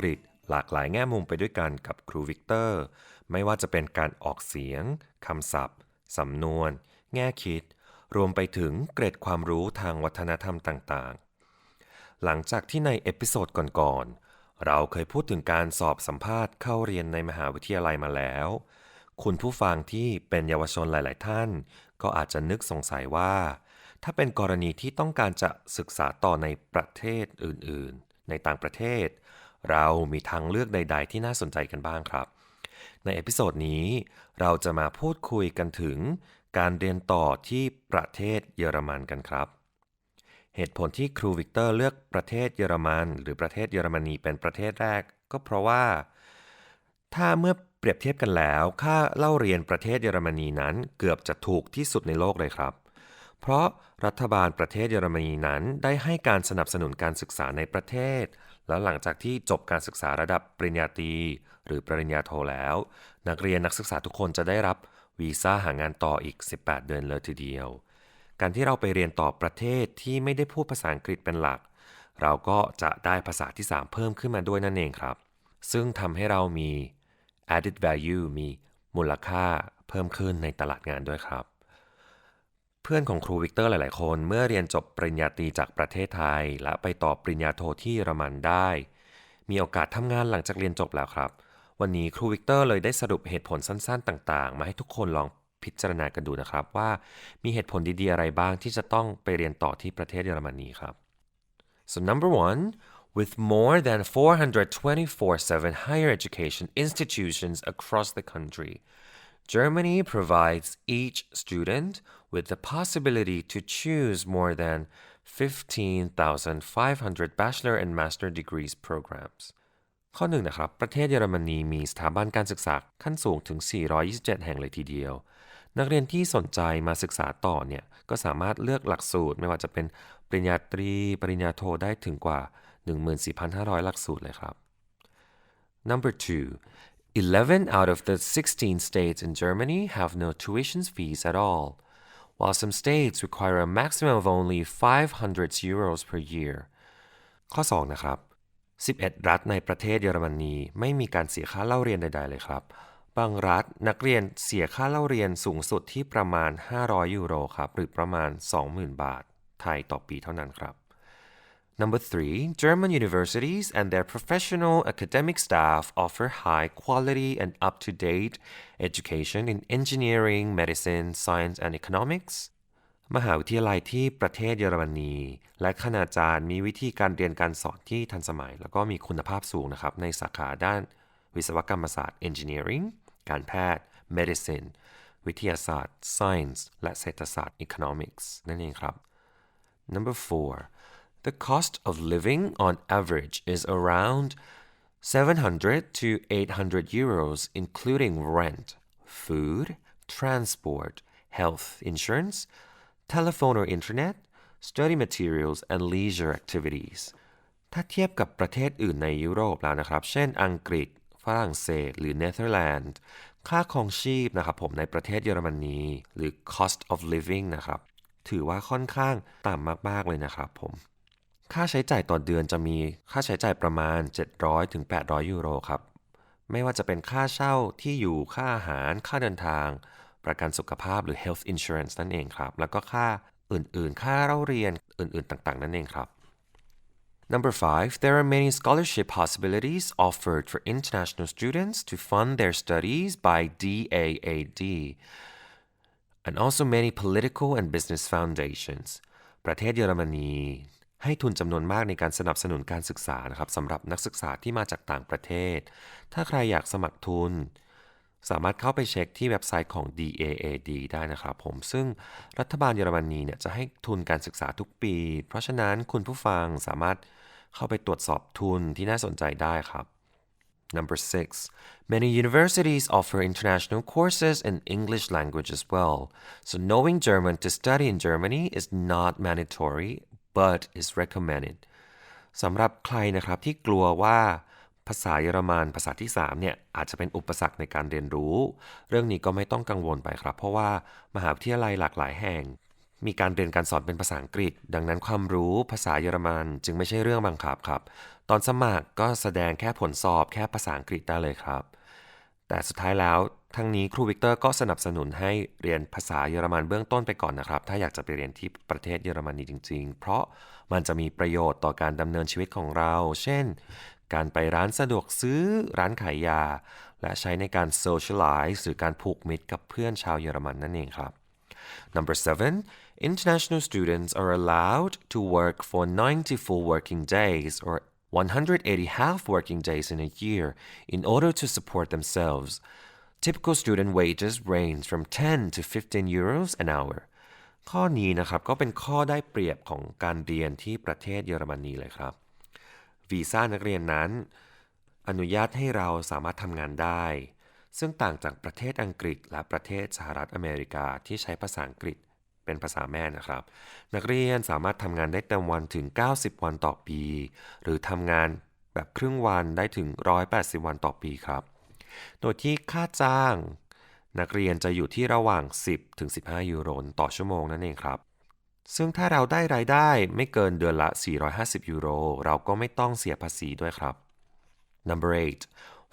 กฤษ หลากหลายแง่มุมไปด้วยกันกับครูวิกเตอร์ ไม่ว่าจะเป็นการออกเสียงคำศัพท์ สำนวน แง่คิด รวมไปถึงเกร็ดความรู้ทางวัฒนธรรมต่างๆ หลังจากที่ในเอพิโซดก่อนๆ เราเคยพูดถึงการสอบสัมภาษณ์เข้าเรียนในมหาวิทยาลัยมาแล้ว คุณผู้ฟังที่เป็นเยาวชนหลาย ๆ ท่าน ก็อาจจะนึกสงสัยว่าถ้าเป็นกรณีที่ต้องการจะศึกษาต่อในประเทศอื่น ๆ ในต่างประเทศ เรามีทางเลือกใด ๆ ที่น่าสนใจกันบ้างครับ ในเอพิโซดนี้เราจะมาพูดคุยกันถึงการเรียนต่อที่ประเทศเยอรมันกันครับ เหตุผลที่ครูวิกเตอร์เลือกประเทศเยอรมัน หรือประเทศเยอรมนีเป็นประเทศแรก ก็เพราะว่า ถ้าเมื่อเปรียบเทียบกันแล้ว ค่าเล่าเรียนประเทศเยอรมนีนั้นเกือบจะถูกที่สุดในโลกเลยครับ เพราะรัฐบาลประเทศเยอรมนีนั้นได้ให้การสนับสนุนการศึกษาในประเทศ แล้วหลังจากที่จบการศึกษาระดับปริญญาตรีหรือปริญญาโทแล้ว นักเรียนนักศึกษาทุกคนจะได้รับวีซ่าหางานต่ออีก 18 เดือนเลยทีเดียว การที่เราไปเรียนต่อประเทศที่ไม่ได้พูดภาษาอังกฤษเป็นหลัก เราก็จะได้ภาษาที่ 3 เพิ่มขึ้นมาด้วยนั่นเองครับ ซึ่งทำให้เรามี added value มีมูลค่าเพิ่มขึ้นในตลาดงานด้วยครับ เพื่อนของครูวิกเตอร์หลาย ๆ คน เมื่อเรียนจบปริญญาตรีจากประเทศไทย และไปต่อปริญญาโทที่เยอรมันได้ มีโอกาสทำงานหลังจากเรียนจบแล้วครับ วันนี้ครูวิกเตอร์เลยได้สรุปเหตุผลสั้น ๆ ต่าง ๆ มาให้ทุกคนลองพิจารณากันดูนะครับว่ามีเหตุผลดี ๆ อะไรบ้างที่จะต้องไปเรียนต่อที่ประเทศเยอรมนีครับ so number one with more than 424/7 higher education institutions across the country Germany provides each student with the possibility to choose more than 15,500 bachelor and master degrees programs ข้อหนึ่งนะครับ ประเทศเยอรมนีมีสถาบันการศึกษาขั้นสูงถึง 427 แห่งเลยทีเดียว นักเรียนที่สนใจมาศึกษาต่อเนี่ย ก็สามารถเลือกหลักสูตรไม่ว่าจะเป็นปริญญาตรี ปริญญาโทได้ถึงกว่า 14,500 หลักสูตรเลยครับ Number two 11 out of the 16 states in Germany have no tuition fees at all, while some states require a maximum of only 500 euros per year. ข้อ 2 นะครับ 11 รัฐในประเทศเยอรมนีไม่มีการเสียค่าเล่าเรียนใด ๆ เลยครับ บางรัฐนักเรียนเสียค่าเล่าเรียนสูงสุดที่ประมาณ 500 ยูโรครับ หรือประมาณ 20,000 บาท ไทยต่อปีเท่านั้นครับ Number three, German universities and their professional academic staff offer high quality and up to date education in engineering, medicine, science, and economics. มหาวิทยาลัยที่ประเทศเยอรมนี และคณาจารย์มีวิธีการเรียนการสอนที่ทันสมัย แล้วก็มีคุณภาพสูงนะครับ ในสาขาด้านวิศวกรรมศาสตร์ engineering การแพทย์ medicine วิทยาศาสตร์ science และเศรษฐศาสตร์ economics นั่นเองครับ Number four the cost of living on average is around 700 to 800 euros, including rent, food, transport, health insurance, telephone or internet, study materials, and leisure activities. ถ้าเทียบกับประเทศอื่นในยุโรปแล้วนะครับ เช่น อังกฤษ ฝรั่งเศส หรือเนเธอร์แลนด์ ค่าครองชีพนะครับผมในประเทศเยอรมนี หรือ cost of living นะครับ ถือว่าค่อนข้างต่ำมาก ๆ เลยนะครับผม ค่าใช้จ่ายต่อเดือนจะมีค่าใช้จ่ายประมาณ 700-800ถึงยูโรครับ ไม่ว่าจะเป็นค่าเช่าที่อยู่ค่าอาหาร ค่าเดินทาง ประกันสุขภาพหรือ health insurance นั่นเองครับ แล้วก็ค่าอื่นๆ ค่าเล่าเรียนอื่นๆ ต่างๆ นั่นเองครับ Number five, there are many scholarship possibilities offered for international students to fund their studies by DAAD, and also many political and business foundations. ประเทศเยอรมนี ให้ทุนจำนวนมากในการสนับสนุนการศึกษานะครับสำหรับนักศึกษาที่มาจากต่างประเทศ ถ้าใครอยากสมัครทุน สามารถเข้าไปเช็คที่เว็บไซต์ของ DAAD ได้นะครับผม ซึ่งรัฐบาลเยอรมนีเนี่ยจะให้ทุนการศึกษาทุกปี เพราะฉะนั้นคุณผู้ฟังสามารถเข้าไปตรวจสอบทุนที่น่าสนใจได้ครับ Number six, many universities offer international courses in English language as well. So knowing German to study in Germany is not mandatory, but is recommended. สำหรับใครนะครับที่กลัวว่าภาษาเยอรมันภาษาที่3เนี่ยอาจจะเป็นอุปสรรคในการเรียนรู้ เรื่องนี้ก็ไม่ต้องกังวลไปครับ เพราะว่ามหาวิทยาลัยหลากหลายแห่ง มีการเรียนการสอนเป็นภาษาอังกฤษ ดังนั้นความรู้ภาษาเยอรมันจึงไม่ใช่เรื่องบังคับครับ ตอนสมัครก็แสดงแค่ผลสอบแค่ภาษาอังกฤษได้เลยครับ แต่สุดท้ายแล้วทั้งนี้ครูวิกเตอร์ก็สนับสนุนให้เรียนภาษาเยอรมันเบื้องต้นไปก่อนนะครับ ถ้าอยากจะไปเรียนที่ประเทศเยอรมนีจริง ๆ เพราะมันจะมีประโยชน์ต่อการดำเนินชีวิตของเรา เช่น การไปร้านสะดวกซื้อร้านขายยา และใช้ในการ socialize หรือการผูกมิตรกับเพื่อนชาวเยอรมันนั่นเองครับ Number seven, international students are allowed to work for 90 full working days or 180 half working days in a year in order to support themselves. Typical student wages range from 10 to 15 euros an hour. ข้อนี้นะครับก็เป็นข้อได้เปรียบของการเรียนที่ประเทศเยอรมนีเลยครับ วีซ่านักเรียนนั้น อนุญาตให้เราสามารถทำงานได้ ซึ่งต่างจากประเทศอังกฤษและประเทศสหรัฐอเมริกาที่ใช้ภาษาอังกฤษเป็นภาษาแม่นะครับ นักเรียนสามารถทำงานได้เต็มวันถึง 90 วันต่อปี หรือทำงานแบบครึ่งวันได้ถึง 180 วันต่อปีครับ โดยที่ค่าจ้าง นักเรียนจะอยู่ที่ระหว่าง 10 ถึง 15 ยูโรต่อชั่วโมงนั่นเองครับ ซึ่งถ้าเราได้รายได้ไม่เกินเดือนละ 450 ยูโร เราก็ไม่ต้องเสียภาษีด้วยครับ Number 8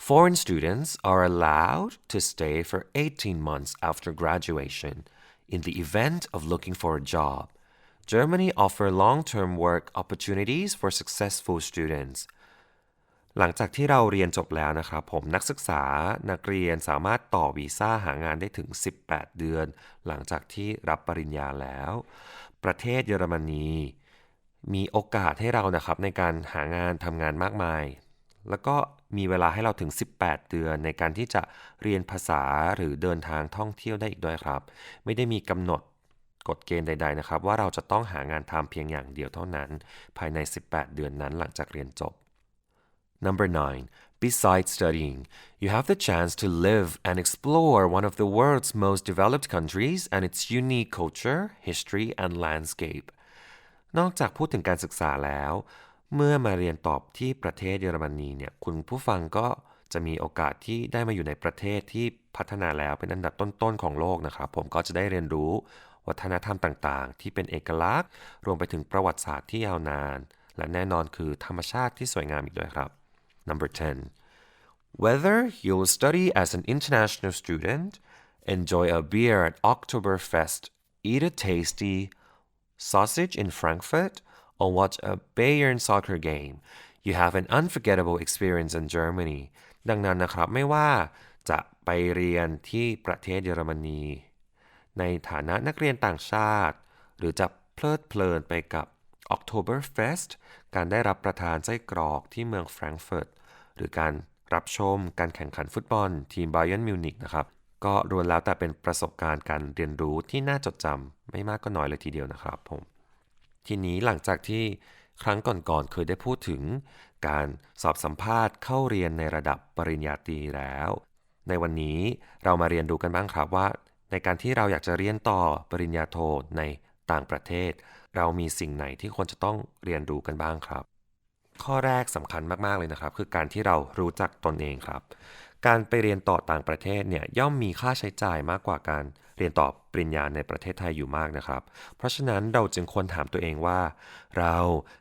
Foreign students are allowed to stay for 18 months after graduation in the event of looking for a job. Germany offer long-term work opportunities for successful students. หลังจากที่เราเรียนจบแล้วนะครับผมนักศึกษานักเรียนสามารถต่อวีซ่าหางานได้ถึง 18 เดือน หลังจากที่รับปริญญาแล้ว ประเทศเยอรมนีมีโอกาสให้เรานะครับในการหางานทำงานมากมาย แล้วก็มีเวลาให้เราถึง 18 เดือนในการที่จะเรียนภาษาหรือเดินทางท่องเที่ยวได้อีกด้วยครับ ไม่ได้มีกำหนดกฎเกณฑ์ใด ๆนะครับ ว่าเราจะต้องหางานทำเพียงอย่างเดียวเท่านั้น ภายใน 18 เดือนนั้นหลังจากเรียนจบ Number 9. Besides studying, you have the chance to live and explore one of the world's most developed countries and its unique culture, history, and landscape. นอกจากพูดถึงการศึกษาแล้ว เมื่อมาเรียนตอบที่ประเทศเยอรมนีเนี่ย คุณผู้ฟังก็จะมีโอกาสที่ได้มาอยู่ในประเทศที่พัฒนาแล้วเป็นอันดับต้น ๆ ของโลกนะครับ ผมก็จะได้เรียนรู้วัฒนธรรมต่างๆ ที่เป็นเอกลักษณ์ รวมไปถึงประวัติศาสตร์ที่ยาวนาน และแน่นอนคือธรรมชาติที่สวยงามอีกด้วยครับ Number 10. Whether you'll study as an international student, enjoy a beer at Oktoberfest, eat a tasty sausage in Frankfurt, or watch a Bayern soccer game, you have an unforgettable experience in Germany ดังนั้นนะครับไม่ว่าจะไปเรียนที่ประเทศเยอรมนี ในฐานะนักเรียนต่างชาติ หรือจะเพลิดเพลินไปกับ Oktoberfest การได้รับประทานไส้กรอกที่เมืองแฟรงก์เฟิร์ตหรือการรับชมการแข่งขันฟุตบอลทีมไบเยนมิวนิกนะครับก็รวนแล้วแต่เป็นประสบการณ์การเรียนรู้ที่น่าจดจำไม่มากก็น้อยเลยทีเดียวนะครับผมทีนี้หลังจากที่ครั้งก่อนๆเคยได้พูดถึงการสอบสัมภาษณ์เข้าเรียนในระดับปริญญาตรีแล้ว ในวันนี้เรามาเรียนดูกันบ้างครับว่า ในการที่เราอยากจะเรียนต่อปริญญาโทในต่างประเทศ เรามีสิ่งไหนที่ควรจะต้องเรียนรู้กันบ้างครับ ข้อแรกสำคัญมาก ๆ เลยนะครับ คือการที่เรารู้จักตนเองครับ การไปเรียนต่อต่างประเทศเนี่ยย่อมมีค่าใช้จ่ายมากกว่าการเรียนต่อปริญญาในประเทศไทยอยู่มากนะครับ เพราะฉะนั้นเราจึงควรถามตัวเองว่า เรา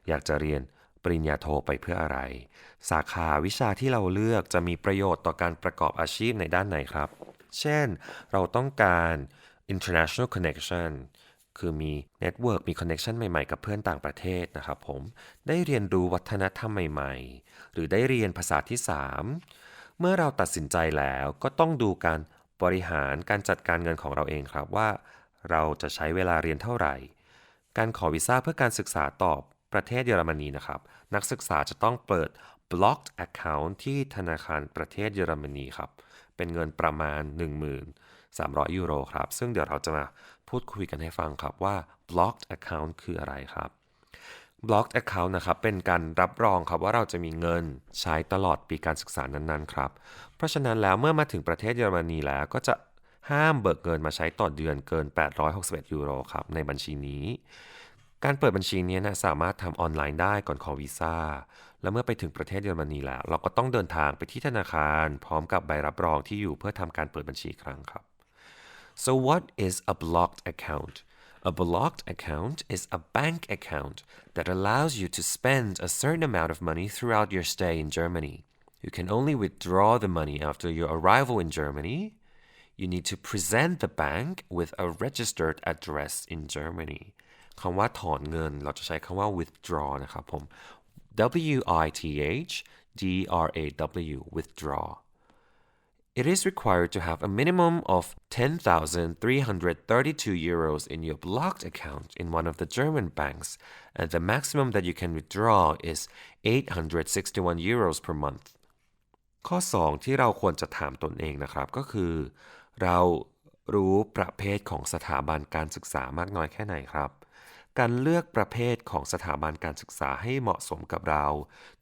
อยากจะเรียนปริญญาโทไปเพื่ออะไร สาขาวิชาที่เราเลือกจะมีประโยชน์ต่อการประกอบอาชีพในด้านไหนครับ เช่น เราต้องการ international connection คือมีเน็ตเวิร์กมีคอนเน็ชันใหม่ๆ กับเพื่อนต่างประเทศนะครับผม ได้เรียนรู้วัฒนธรรมใหม่ๆ หรือได้เรียนภาษาที่ 3 เมื่อเราตัดสินใจแล้วก็ต้องดูการบริหารการจัดการเงินของเราเองครับว่า เราจะใช้เวลาเรียนเท่าไหร่ การขอวีซ่าเพื่อการศึกษาต่อประเทศเยอรมนีนะครับ นักศึกษาจะต้องเปิด blocked account ที่ธนาคารประเทศเยอรมนีครับ เป็นเงินประมาณ 300 ยูโรครับ ซึ่งเดี๋ยวเราจะมาพูดคุยกันให้ฟังครับว่า blocked account คืออะไรครับ blocked account นะครับ เป็นการรับรองครับว่าเราจะมีเงินใช้ตลอดปีการศึกษานั้นๆครับ เพราะฉะนั้นแล้วเมื่อมาถึงประเทศเยอรมนีแล้วก็จะห้ามเบิกเงินมาใช้ต่อเดือนเกิน 861 ยูโรครับในบัญชีนี้ การเปิดบัญชีนี้นะสามารถทำออนไลน์ได้ก่อนขอวีซ่า แล้วเมื่อไปถึงประเทศเยอรมนีแล้ว เราก็ต้องเดินทางไปที่ธนาคาร พร้อมกับใบรับรองที่อยู่เพื่อทำการเปิดบัญชีครั้งครับ so what is a blocked account A blocked account is a bank account that allows you to spend a certain amount of money throughout your stay in Germany. You can only withdraw the money after your arrival in Germany. You need to present the bank with a registered address in Germany. คำว่าถอนเงิน เราจะใช้คำว่า withdraw นะครับผม W I T H D R A W withdraw It is required to have a minimum of 10,332 euros in your blocked account in one of the German banks, and the maximum that you can withdraw is 861 euros per month. ข้อ 2 ที่เราควรจะถามตนเองนะครับ ก็คือ เรารู้ประเภทของสถาบันการศึกษามากน้อยแค่ไหนครับ การเลือกประเภทของสถาบันการศึกษาให้เหมาะสมกับเรา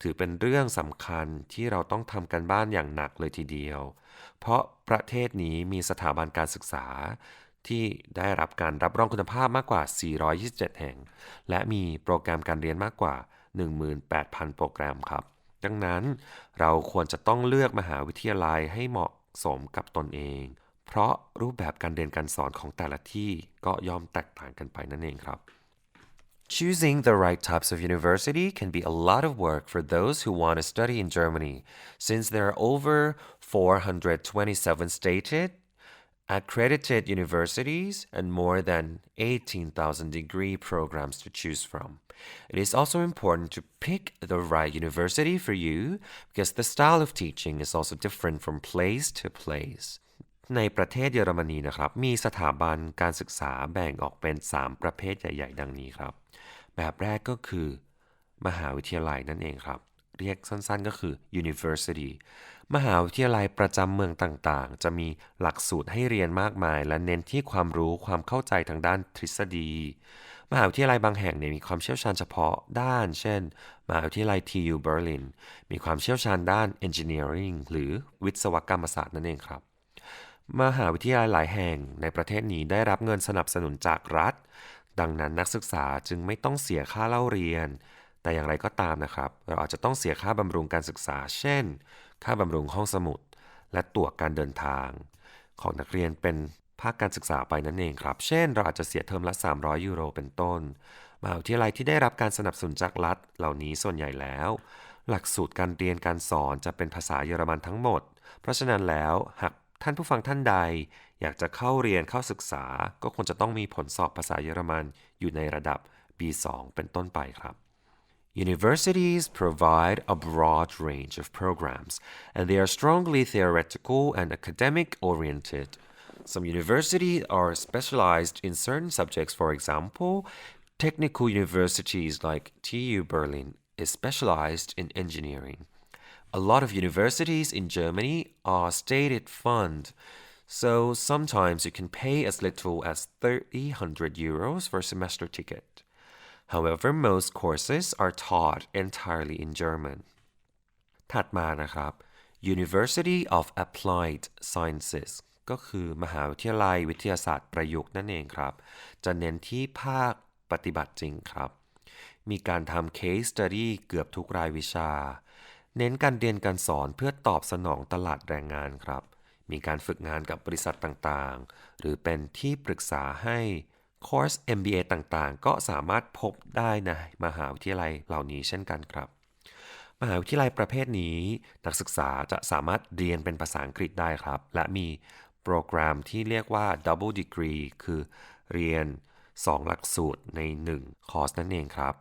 ถือเป็นเรื่องสำคัญที่เราต้องทำกันบ้านอย่างหนักเลยทีเดียว เพราะประเทศนี้มีสถาบันการศึกษา ที่ได้รับการรับรองคุณภาพมากกว่า 427 แห่ง และมีโปรแกรมการเรียนมากกว่า 18,000 โปรแกรมครับ ดังนั้นเราควรจะต้องเลือกมหาวิทยาลัยให้เหมาะสมกับตนเอง เพราะรูปแบบการเรียนการสอนของแต่ละที่ก็ย่อมแตกต่างกันไปนั่นเองครับ Choosing the right types of university can be a lot of work for those who want to study in Germany, since there are over 427 stated, accredited universities, and more than 18,000 degree programs to choose from. It is also important to pick the right university for you because the style of teaching is also different from place to place. ในประเทศเยอรมนีนะครับ มีสถาบันการศึกษาแบ่งออกเป็น 3 ประเภทใหญ่ ๆ ดังนี้ครับ แบบแรกก็คือ มหาวิทยาลัยนั่นเองครับ เรียกสั้นๆก็คือ university มหาวิทยาลัยประจำเมืองต่างๆ จะมีหลักสูตรให้เรียนมากมาย และเน้นที่ความรู้ความเข้าใจทางด้านทฤษฎี มหาวิทยาลัยบางแห่งเนี่ยมีความเชี่ยวชาญเฉพาะด้าน เช่น มหาวิทยาลัย TU Berlin มีความเชี่ยวชาญด้าน engineering หรือวิศวกรรมศาสตร์นั่นเองครับ มหาวิทยาลัยหลายแห่งในประเทศนี้ได้รับเงินสนับสนุนจากรัฐ ดังนั้นนักศึกษาจึงไม่ต้องเสียค่าเล่าเรียน แต่อย่างไรก็ตามนะครับ เราอาจจะต้องเสียค่าบำรุงการศึกษา เช่น ค่าบำรุงห้องสมุด และตั๋วการเดินทาง ของนักเรียนเป็นภาคการศึกษาไปนั่นเองครับ เช่น เราอาจจะเสียเทอมละ 300 ยูโรเป็นต้น มหาวิทยาลัยที่ได้รับการสนับสนุนจากรัฐเหล่านี้ส่วนใหญ่แล้ว หลักสูตรการเรียนการสอนจะเป็นภาษาเยอรมันทั้งหมด เพราะฉะนั้นแล้วหากท่านผู้ฟังท่านใด อยากจะเข้าเรียนเข้าศึกษา ก็ควรจะต้องมีผลสอบภาษาเยอรมันอยู่ในระดับ B2 เป็นต้นไปครับ Universities provide a broad range of programs, and they are strongly theoretical and academic oriented. Some universities are specialized in certain subjects. For example, technical universities like TU Berlin is specialized in engineering. A lot of universities in Germany are state fund, so sometimes you can pay as little as 300 euros for a semester ticket. However, most courses are taught entirely in German. ถัดมานะครับ University of Applied Sciences ก็คือมหาวิทยาลัยวิทยาศาสตร์ประยุกต์นั่นเองครับ จะเน้นที่ภาคปฏิบัติจริงครับ มีการทำ case study เกือบทุกรายวิชา เน้นการเรียนการสอนเพื่อตอบสนองตลาดแรงงานครับ มีการฝึกงานกับบริษัทต่างๆ หรือเป็นที่ปรึกษาให้คอร์ส MBA ต่างๆ ก็สามารถพบได้ในมหาวิทยาลัยเหล่านี้เช่นกันครับ มหาวิทยาลัยประเภทนี้ นักศึกษาจะสามารถเรียนเป็นภาษาอังกฤษได้ครับ และมีโปรแกรมที่เรียกว่า double degree คือเรียน 2 หลักสูตรใน 1 คอร์สนั่นเองครับ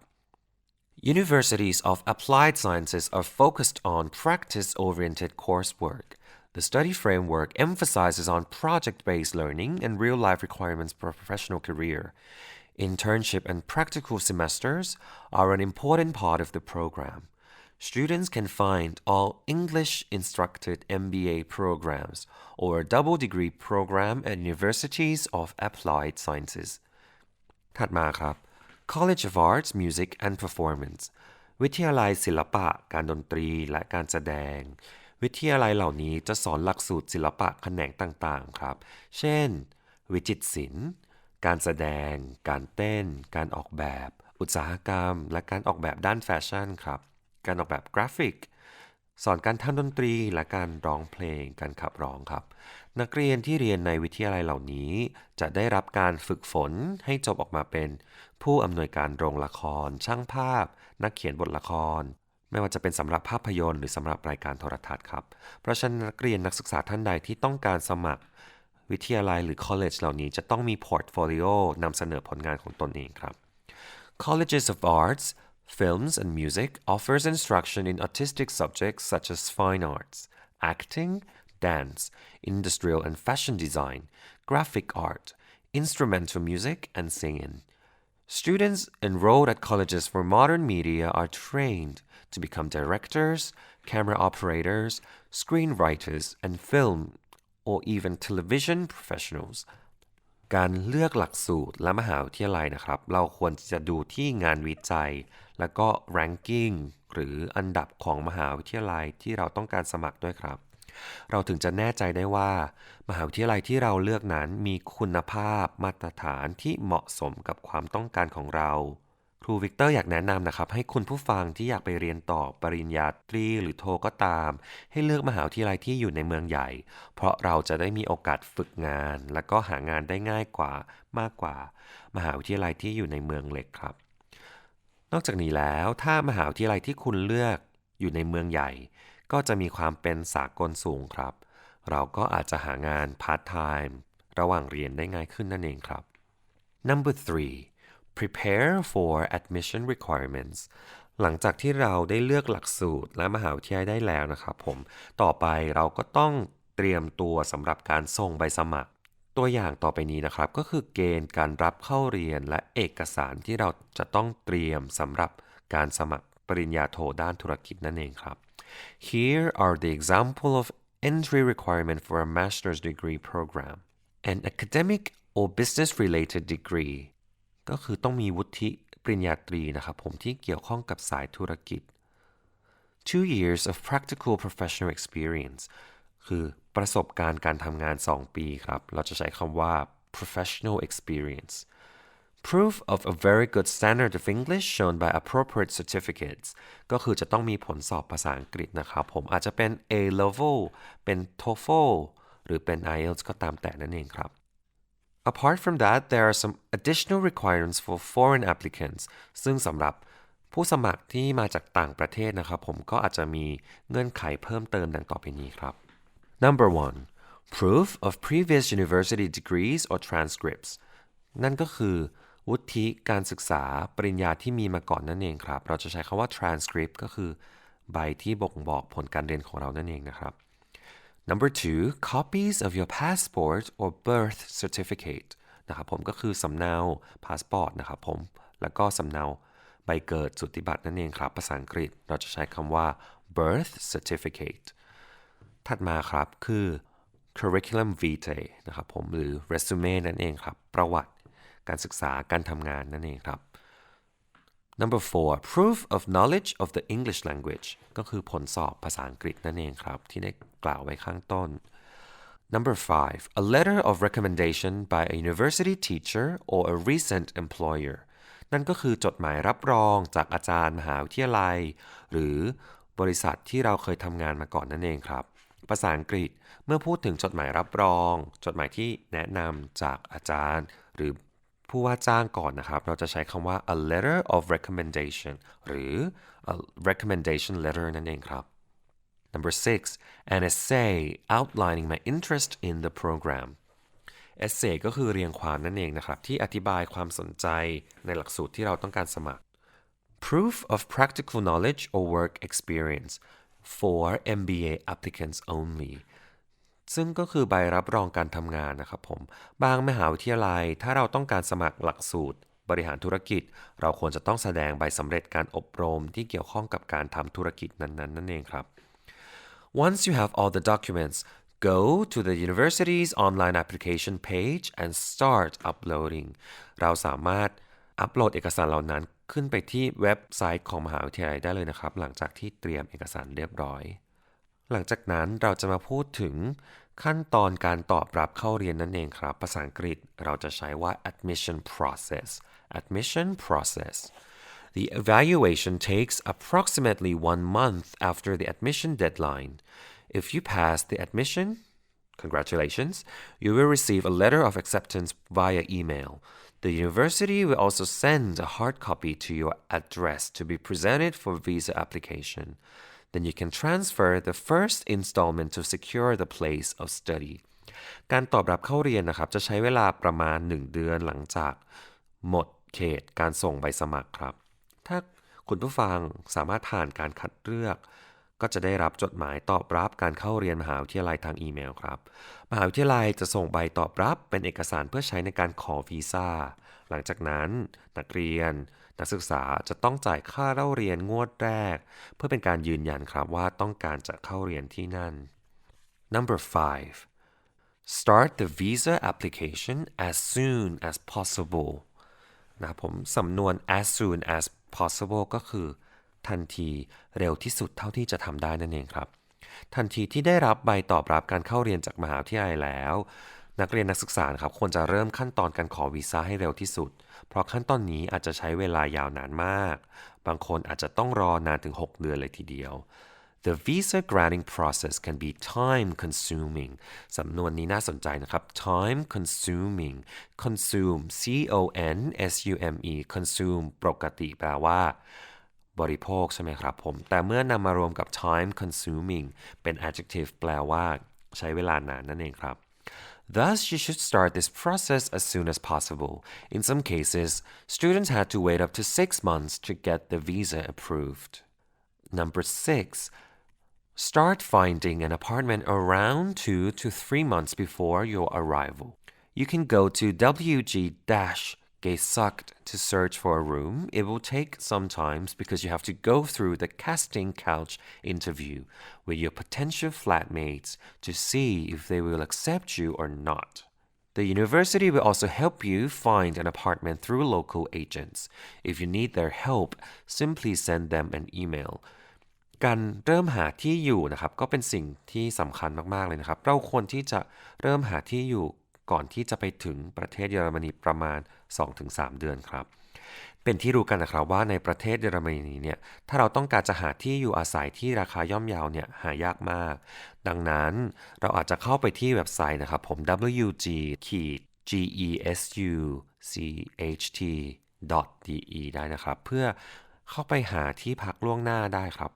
Universities of applied sciences are focused on practice oriented coursework. The study framework emphasizes on project based learning and real life requirements for a professional career. Internship and practical semesters are an important part of the program. Students can find all English instructed MBA programs or a double degree program at universities of applied sciences. ถัดมาครับ College of Arts, Music and Performance วิทยาลัยศิลปะ การดนตรี และการแสดง วิทยาลัยเหล่านี้จะสอนหลักสูตรศิลปะแขนงต่างๆครับ เช่น วิจิตรศิลป์ การแสดง การเต้น การออกแบบ อุตสาหกรรม และการออกแบบด้านแฟชั่นครับ การออกแบบกราฟิก สอนการทำดนตรีและการร้องเพลง การขับร้องครับ นักเรียนที่เรียนในวิทยาลัยเหล่านี้ จะได้รับการฝึกฝนให้จบออกมาเป็น ผู้อำนวยการโรงละคร ช่างภาพ นักเขียนบทละคร ไม่ว่าจะเป็นสำหรับภาพยนตร์หรือสำหรับรายการโทรทัศน์ครับ เพราะฉะนั้นนักเรียนนักศึกษาท่านใดที่ต้องการสมัครวิทยาลัยหรือ college เหล่านี้จะต้องมี portfolio นำเสนอผลงานของตนเองครับ Colleges of Arts, Films and Music offers instruction in artistic subjects such as fine arts, acting, dance, industrial and fashion design, graphic art, instrumental music, and singing. Students enrolled at colleges for modern media are trained to become directors, camera operators, screenwriters, and film or even television professionals. การเลือกหลักสูตรและมหาวิทยาลัยนะครับ เราควรจะดูที่งานวิจัย แล้วก็ ranking หรืออันดับของมหาวิทยาลัยที่เราต้องการสมัครด้วยครับ เราถึงจะแน่ใจได้ว่า มหาวิทยาลัยที่เราเลือกนั้นมีคุณภาพมาตรฐานที่เหมาะสมกับความต้องการของเรา ครูวิกเตอร์อยากแนะนำนะครับให้คุณผู้ฟังที่อยากไปเรียนต่อปริญญาตรีหรือโทก็ตาม ให้เลือกมหาวิทยาลัยที่อยู่ในเมืองใหญ่ เพราะเราจะได้มีโอกาสฝึกงาน และก็หางานได้ง่ายกว่ามากกว่า มหาวิทยาลัยที่อยู่ในเมืองเล็กครับ นอกจากนี้แล้วถ้ามหาวิทยาลัยที่คุณเลือกอยู่ในเมืองใหญ่ ก็จะมีความเป็นสากลสูงครับ เราก็อาจจะหางานพาร์ทไทม์ระหว่างเรียนได้ง่ายขึ้นนั่นเองครับ Number three prepare for admission requirements หลังจากที่เราได้เลือกหลักสูตรและมหาวิทยาลัยได้แล้วนะครับผม ต่อไปเราก็ต้องเตรียมตัวสำหรับการส่งใบสมัคร ตัวอย่างต่อไปนี้นะครับ ก็คือเกณฑ์การรับเข้าเรียนและเอกสารที่เราจะต้องเตรียมสำหรับการสมัครปริญญาโทด้านธุรกิจนั่นเองครับ Here are the example of entry requirement for a master's degree program an academic or business related degree ก็คือต้องมีวุฒิปริญญาตรีนะครับผมที่เกี่ยวข้องกับสายธุรกิจ two years of practical professional experience คือประสบการณ์การทำงาน 2 ปีครับ เราจะใช้คำว่า professional experience proof of a very good standard of English shown by appropriate certificates ก็คือจะต้องมีผลสอบภาษาอังกฤษนะครับ ผมอาจจะเป็น A level เป็น TOEFL หรือเป็น IELTS ก็ตามแต่นั่นเองครับ Apart from that there are some additional requirements for foreign applicants ซึ่งสำหรับผู้สมัครที่มาจากต่างประเทศนะครับ ผมก็อาจจะมีเงื่อนไขเพิ่มเติมดังต่อไปนี้ครับ Number one proof of previous university degrees or transcripts นั่นก็คือ วุฒิการศึกษาปริญญาที่มีมาก่อนนั่นเองครับ เราจะใช้คำว่า transcript ก็คือ ใบที่บ่งบอกผลการเรียนของเรานั่นเองนะครับ Number two copies of your passport or birth certificate นะครับผมก็คือสำเนาพาสปอร์ตนะครับผม แล้วก็สำเนาใบเกิดสุติบัตรนั่นเองครับ ภาษาอังกฤษเราจะใช้คำว่า birth certificate ถัดมาครับคือ curriculum vitae นะครับผมหรือ resume นั่นเองครับ ประวัติการศึกษาการทำงานนั่นเองครับ Number four proof of knowledge of the English language ก็คือผลสอบภาษาอังกฤษนั่นเองครับ ที่ได้กล่าวไว้ข้างต้น Number five a letter of recommendation by a university teacher or a recent employer นั่นก็คือจดหมายรับรองจากอาจารย์มหาวิทยาลัย หรือบริษัทที่เราเคยทำงานมาก่อนนั่นเองครับ ภาษาอังกฤษเมื่อพูดถึงจดหมายรับรอง จดหมายที่แนะนำจากอาจารย์ หรือ ผู้ว่าจ้างก่อนนะครับ เราจะใช้คำว่า a letter of recommendation หรือ a recommendation letter นั่นเองครับ Number six an essay outlining my interest in the program essay ก็คือเรียงความนั่นเองนะครับ ที่อธิบายความสนใจในหลักสูตรที่เราต้องการสมัคร proof of practical knowledge or work experience for MBA applicants only ซึ่งก็คือใบรับรองการทำงานนะครับผม บางมหาวิทยาลัย ถ้าเราต้องการสมัครหลักสูตร บริหารธุรกิจ เราควรจะต้องแสดงใบสำเร็จการอบรมที่เกี่ยวข้องกับการทำธุรกิจนั้นๆนั่นเองครับ Once you have all the documents go to the university's online application page and start uploading เราสามารถอัปโหลดเอกสารเหล่านั้นขึ้นไปที่เว็บไซต์ของมหาวิทยาลัยได้เลยนะครับ หลังจากที่เตรียมเอกสารเรียบร้อย หลังจากนั้นเราจะมาพูดถึงขั้นตอนการตอบรับเข้าเรียนนั่นเองครับ ภาษาอังกฤษเราจะใช้ว่า admission process admission process The evaluation takes approximately one month after the admission deadline. If you pass the admission, congratulations, you will receive a letter of acceptance via email. The university will also send a hard copy to your address to be presented for visa application. Then you can transfer the first installment to secure the place of study. การตอบรับเข้าเรียนนะครับ จะใช้เวลาประมาณ 1 เดือนหลังจากหมดเขตการส่งใบสมัครครับ ถ้าคุณผู้ฟังสามารถผ่านการคัดเลือก ก็จะได้รับจดหมายตอบรับการเข้าเรียนมหาวิทยาลัยทางอีเมลครับ มหาวิทยาลัยจะส่งใบตอบรับเป็นเอกสารเพื่อใช้ในการขอวีซ่า หลังจากนั้นนักเรียน นักศึกษาจะต้องจ่ายค่าเล่าเรียนงวดแรก เพื่อเป็นการยืนยันครับว่าต้องการจะเข้าเรียนที่นั่น number five start the visa application as soon as possible นะผมสำนวน as soon as possible ก็คือ ทันทีเร็วที่สุดเท่าที่จะทำได้นั่นเองครับ ทันทีที่ได้รับใบตอบรับการเข้าเรียนจากมหาวิทยาลัยแล้ว นักเรียนนักศึกษาครับควรจะเริ่มขั้นตอนการขอวีซ่าให้เร็วที่สุด เพราะขั้นตอนนี้อาจจะใช้เวลายาวนานมาก บางคนอาจจะต้องรอนานถึง 6 เดือนเลยทีเดียว The visa granting process can be time consuming สำนวนนี้น่าสนใจนะครับ time consuming consume c o n s u m e consume ปกติแปลว่าบริโภคใช่ไหมครับผม แต่เมื่อนำมารวมกับ time consuming เป็น adjective แปลว่า ใช้เวลานานนั่นเองครับ Thus, you should start this process as soon as possible. In some cases, students had to wait up to six months to get the visa approved. Number six, start finding an apartment around two to three months before your arrival. You can go to wg Gesucht to search for a room. It will take some time because you have to go through the casting couch interview with your potential flatmates to see if they will accept you or not. The university will also help you find an apartment through local agents. If you need their help, simply send them an email. การเริ่มหาที่อยู่นะครับก็เป็นสิ่งที่สำคัญมาก ๆ เลยนะครับ เราควรที่จะเริ่มหาที่อยู่ก่อนที่จะไปถึงประเทศเยอรมนีประมาณ 2-3 เดือนครับ เป็นที่รู้กันนะครับว่าในประเทศเยอรมนีเนี่ย ถ้าเราต้องการจะหาที่อยู่อาศัยที่ราคาย่อมเยาวเนี่ยหายากมาก ดังนั้นเราอาจจะเข้าไปที่เว็บไซต์นะครับผม wg gesu cht de ได้นะครับ เพื่อเข้าไปหาที่พักล่วงหน้าได้ครับ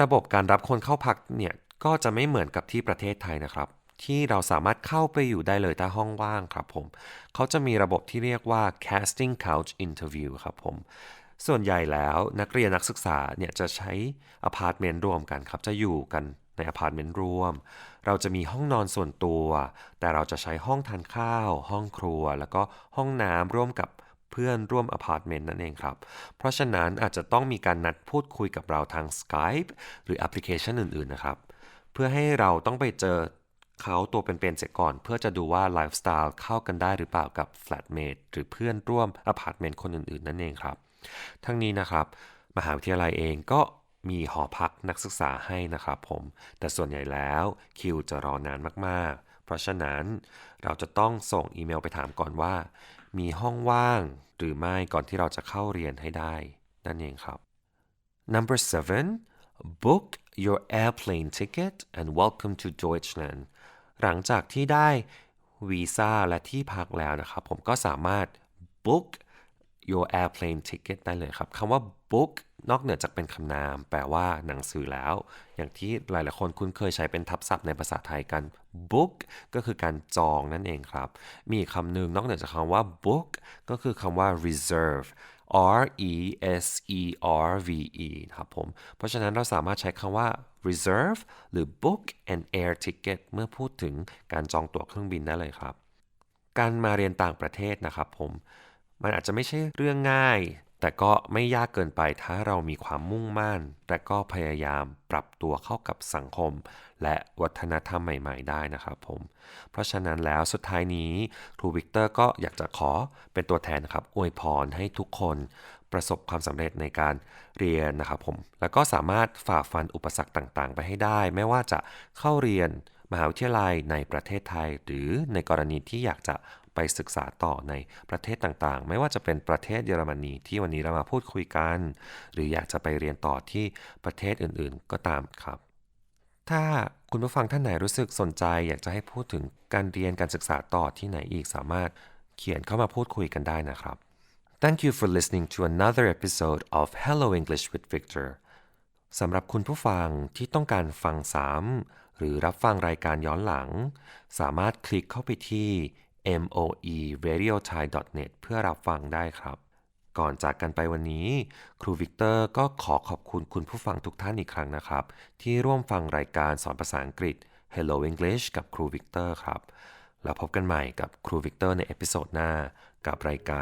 ระบบการรับคนเข้าพักเนี่ยก็จะไม่เหมือนกับที่ประเทศไทยนะครับ ที่เราสามารถเข้าไปอยู่ได้เลยถ้าห้องว่างครับผม เขาจะมีระบบที่เรียกว่า casting couch interview ครับผม ส่วนใหญ่แล้วนักเรียนนักศึกษาเนี่ยจะใช้อพาร์ตเมนต์รวมกันครับ จะอยู่กันในอพาร์ตเมนต์รวม เราจะมีห้องนอนส่วนตัว แต่เราจะใช้ห้องทานข้าว ห้องครัว แล้วก็ห้องน้ำร่วมกับเพื่อนร่วมอพาร์ตเมนต์นั่นเองครับ เพราะฉะนั้นอาจจะต้องมีการนัดพูดคุยกับเราทาง Skype หรือแอปพลิเคชันอื่น ๆ นะครับ เพื่อให้เราต้องไปเจอ เขาตัวเป็นๆเสร็จก่อนเพื่อจะดูว่าไลฟ์สไตล์เข้ากันได้หรือเปล่ากับแฟลตเมทหรือเพื่อนร่วมอพาร์ตเมนต์คนอื่นๆ นั่นเองครับ ทั้งนี้นะครับ มหาวิทยาลัยเองก็มีหอพักนักศึกษาให้นะครับผม แต่ส่วนใหญ่แล้วคิวจะรอนานมากๆ เพราะฉะนั้นเราจะต้องส่งอีเมลไปถามก่อนว่า มีห้องว่างหรือไม่ก่อนที่เราจะเข้าเรียนให้ได้ นั่นเองครับ Number seven book your airplane ticket and welcome to Deutschland หลังจากที่ได้วีซ่าและที่พักแล้วนะครับ ผมก็สามารถ book your airplane ticket ได้เลยครับคำว่า book นอกเหนือจากเป็นคำนาม แปลว่าหนังสือแล้ว อย่างที่หลายๆคนคุ้นเคยใช้เป็นทับศัพท์ในภาษาไทยกัน book ก็คือการจองนั่นเองครับ มีคำหนึ่งนอกเหนือจากคำว่า book ก็คือคำว่า reserve R E S E R V E ครับผม เพราะฉะนั้นเราสามารถใช้คำว่า reserve หรือ book an air ticket เมื่อพูดถึงการจองตั๋วเครื่องบินได้เลยครับ การมาเรียนต่างประเทศนะครับผม มันอาจจะไม่ใช่เรื่องง่าย แต่ก็ไม่ยากเกินไปถ้าเรามีความมุ่งมั่น และก็พยายามปรับตัวเข้ากับสังคม และวัฒนธรรมใหม่ ๆ ได้นะครับผม เพราะฉะนั้นแล้วสุดท้ายนี้ครูวิกเตอร์ก็อยากจะขอเป็นตัวแทนครับอวยพรให้ทุกคน ประสบความสำเร็จในการเรียนนะครับผม แล้วก็สามารถฝ่าฟันอุปสรรคต่างๆ ไปให้ได้ ไม่ว่าจะเข้าเรียนมหาวิทยาลัยในประเทศไทย หรือในกรณีที่อยากจะไปศึกษาต่อในประเทศต่างๆ ไม่ว่าจะเป็นประเทศเยอรมนีที่วันนี้เรามาพูดคุยกัน หรืออยากจะไปเรียนต่อที่ประเทศอื่นๆก็ตามครับ ถ้าคุณผู้ฟังท่านไหนรู้สึกสนใจ อยากจะให้พูดถึงการเรียนการศึกษาต่อที่ไหนอีกสามารถเขียนเข้ามาพูดคุยกันได้นะครับ Thank you for listening to another episode of Hello English with Victor สำหรับคุณผู้ฟังที่ต้องการฟังซ้ำหรือรับฟังรายการย้อนหลัง สามารถคลิกเข้าไปที่ moeradiothai.net เพื่อรับฟังได้ครับ ก่อนจากกันไปวันนี้ ครูวิกเตอร์ก็ขอขอบคุณคุณผู้ฟังทุกท่านอีกครั้งนะครับ ที่ร่วมฟังรายการสอนภาษาอังกฤษ Hello English กับครูวิกเตอร์ครับ แล้วพบกันใหม่กับครูวิกเตอร์ในเอพิโซดหน้ากับรายการ